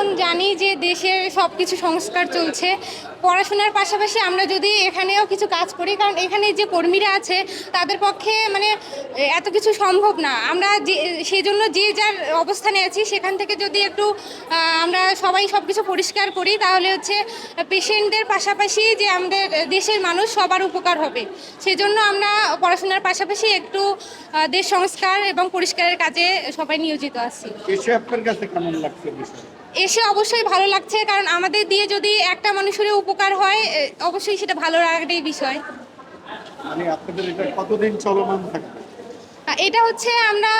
এখন জানি যে দেশের সব কিছু সংস্কার চলছে। পড়াশোনার পাশাপাশি আমরা যদি এখানেও কিছু কাজ করি কারণ এখানে যে কর্মীরা আছে তাদের পক্ষে মানে এত কিছু সম্ভব না। আমরা যে সেই জন্য যে যার অবস্থানে আছি সেখান থেকে যদি একটু আমরা সবাই সব কিছু পরিষ্কার করি তাহলে হচ্ছে পেশেন্টদের পাশাপাশি যে আমাদের দেশের মানুষ সবার উপকার হবে। সেই জন্য আমরা পড়াশোনার পাশাপাশি একটু দেশ সংস্কার এবং পরিষ্কারের কাজে সবাই নিয়োজিত আছি। এসে আপনার কাছে কেমন লাগছে বিষয় এসে অবশ্যই ভালো লাগছে কারণ আমাদের দিয়ে যদি একটা মানুষের উপকার হয় অবশ্যই সেটা ভালো লাগারই বিষয়। মানে আপনাদের এটা কতদিন চলমান থাকবে? এটা হচ্ছে আমরা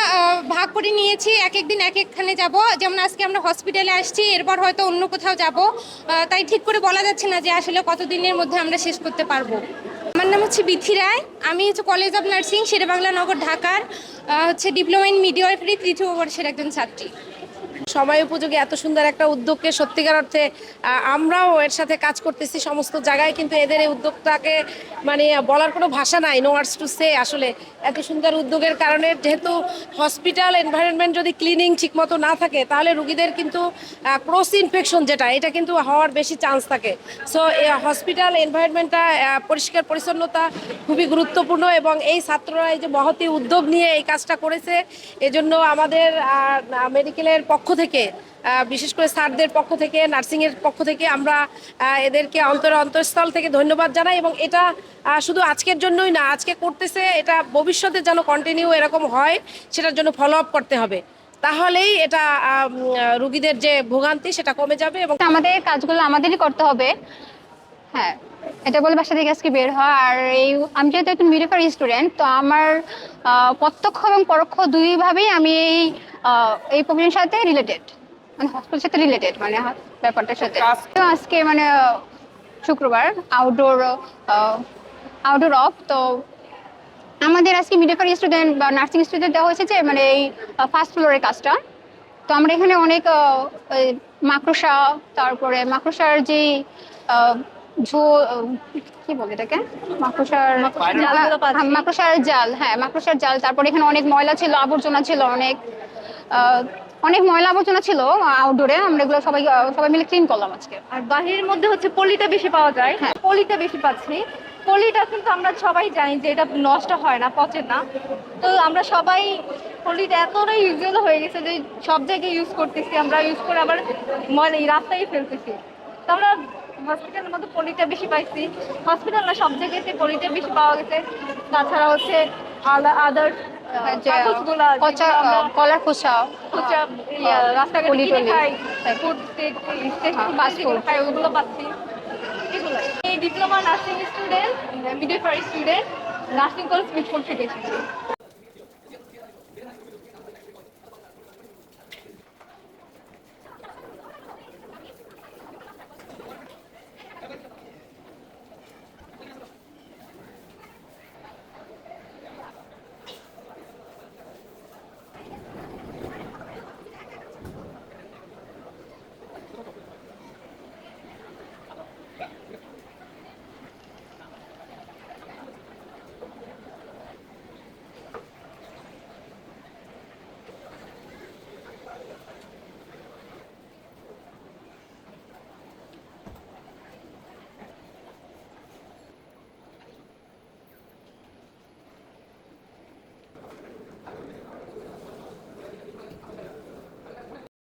ভাগ করে নিয়েছি এক এক দিন এক একখানে যাব। যেমন আজকে আমরা হসপিটালে আসছি এরপর হয়তো অন্য কোথাও যাব। তাই ঠিক করে বলা যাচ্ছে না যে আসলে কতদিনের মধ্যে আমরা শেষ করতে পারব। আমার নাম হচ্ছে বিথি রায় আমি হচ্ছে college of nursing Sher-e-Bangla Nagar ঢাকার হচ্ছে ডিপ্লোমা ইন মিডিওয়াইফারি তৃতীয় বর্ষের একজন ছাত্রী। সময় উপযোগী, এত সুন্দর একটা উদ্যোগকে সত্যিকার অর্থে আমরাও এর সাথে কাজ করতেছি সমস্ত জায়গায়, কিন্তু এদের এই উদ্যোগটাকে মানে বলার কোনো ভাষা নাই নো ওয়ার্ডস টু সে আসলে। এত সুন্দর উদ্যোগের কারণে যেহেতু হসপিটাল এনভায়রনমেন্ট যদি ক্লিনিং ঠিকমতো না থাকে, তাহলে রুগীদের কিন্তু ক্রস ইনফেকশন যেটা, এটা কিন্তু হওয়ার বেশি চান্স থাকে। সো হসপিটাল এনভায়রনমেন্টটা পরিষ্কার পরিচ্ছন্নতা খুবই গুরুত্বপূর্ণ এবং এই ছাত্ররা এই যে মহতি উদ্যোগ নিয়ে এই কাজটা করেছে, এজন্য আমাদের মেডিকেলের পক্ষ থেকে বিশেষ করে স্যারদের পক্ষ থেকে, নার্সিংয়ের পক্ষ থেকে আমরা এদেরকে অন্তর অন্তঃস্থল থেকে ধন্যবাদ জানাই এবং এটা শুধু আজকের জন্যই না, আজকে করতেছে, এটা ভবিষ্যতে যেন কন্টিনিউ এরকম হয়, সেটার জন্য ফলো আপ করতে হবে। তাহলেই এটা রুগীদের যে ভোগান্তি, সেটা কমে যাবে এবং আমাদের কাজগুলো আমাদেরই করতে হবে। হ্যাঁ এটা বলে বাসা থেকে আজকে বের হওয়া, আর এই, আমি যেহেতু একজন মিডিফার স্টুডেন্ট তো আমার প্রত্যক্ষ এবং পরোক্ষ দুইভাবেই আমি এই এই প্রবলেমের সাথে রিলেটেড মানে হসপিটালের সাথে রিলেটেড মানে ব্যাপারটার সাথে। তো আজকে মানে শুক্রবার আউটডোর আউটডোর অফ তো আমাদের আজকে মিডিফার স্টুডেন্ট বা নার্সিং স্টুডেন্ট দেওয়া হয়েছে যে মানে এই ফার্স্ট ফ্লোরের কাজটা। তো আমরা এখানে অনেক মাকড়সা তারপরে মাকড়সার যে ঝো কি বলে এটাকে? মাকড়সার হ্যাঁ, মাকড়সার জাল হ্যাঁ মাকড়সার জাল। তারপরে এখানে অনেক ময়লা ছিল আবর্জনা ছিল অনেক। অনেক ময়লা আবর্জনা ছিল আউটডোরে আমরা এগুলো সবাই সবাই মিলে ক্লিন করলাম আজকে। আর বাহিরের মধ্যে হচ্ছে পলিটা বেশি পাওয়া যায়। হ্যাঁ। পলিটা বেশি পাচ্ছি। পলিটা কিন্তু আমরা সবাই জানি যে এটা নষ্ট হয় না পচে না। তো আমরা সবাই পলিটা এতটাই ইউজুয়াল হয়ে গেছে যে সব জায়গায় ইউজ করতেছি। আমরা ইউজ করে আবার ময়লা রাস্তায় ফেলতেছি। তো আমরা হসপিটালের মধ্যে পলিটা বেশি পাইছি। হসপিটাল না সব জায়গাতে পলিটা বেশি পাওয়া গেছে। তাছাড়া হচ্ছে আদার খোসা হ্যাঁ। ফুড হ্যাঁ, ওগুলো পাচ্ছি। এই ডিপ্লোমা নার্সিং স্টুডেন্ট মিডিয়ার স্টুডেন্ট নার্সিং কলেজ মিটফোর্ড থেকে এসেছি